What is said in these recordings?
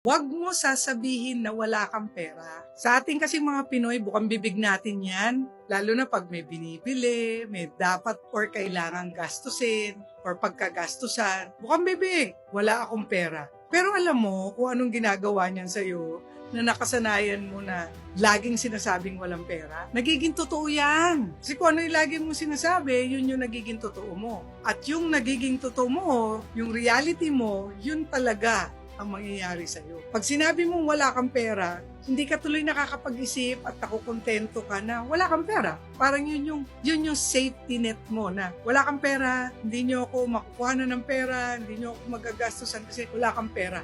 Huwag mo sasabihin na wala kang pera. Sa ating kasi mga Pinoy, bukang bibig natin yan. Lalo na pag may binibili, may dapat or kailangan gastusin, or pagkagastusan. Bukang bibig, wala akong pera. Pero alam mo kung anong ginagawa niyan sa'yo na nakasanayan mo na laging sinasabing walang pera, nagiging totoo yan. Kasi kung ano yung lagi mong sinasabi, yun yung nagiging totoo mo. At yung nagiging totoo mo, yung reality mo, yun talaga ang mangyayari sa'yo. Pag sinabi mong wala kang pera, hindi ka tuloy nakakapag-isip at nakukontento ka na wala kang pera. Parang yun yung, yun yung safety net mo na wala kang pera, hindi nyo ako makukuha na ng pera, hindi nyo ako magagastusan kasi wala kang pera.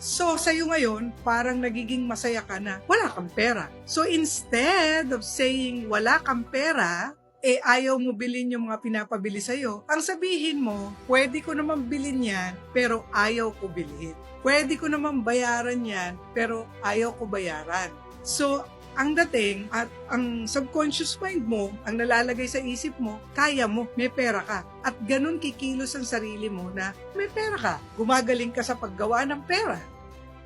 So, sa'yo ngayon, parang nagiging masaya ka na wala kang pera. So, instead of saying wala kang pera, eh ayaw mo bilhin yung mga pinapabili sa'yo, ang sabihin mo, pwede ko naman bilhin yan, pero ayaw ko bilhin. Pwede ko naman bayaran yan, pero ayaw ko bayaran. So, ang dating at ang subconscious mind mo, ang nalalagay sa isip mo, kaya mo, may pera ka. At ganun kikilos ang sarili mo na may pera ka. Gumagaling ka sa paggawa ng pera.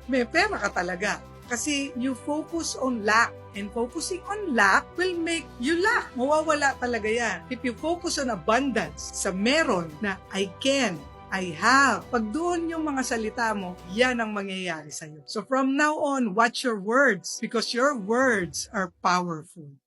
May pera ka talaga. Kasi you focus on lack. And focusing on lack will make you lack. Mawawala talaga yan. If you focus on abundance, sa meron na I can, I have. Pag doon yung mga salita mo, yan ang mangyayari sa'yo. So from now on, watch your words because your words are powerful.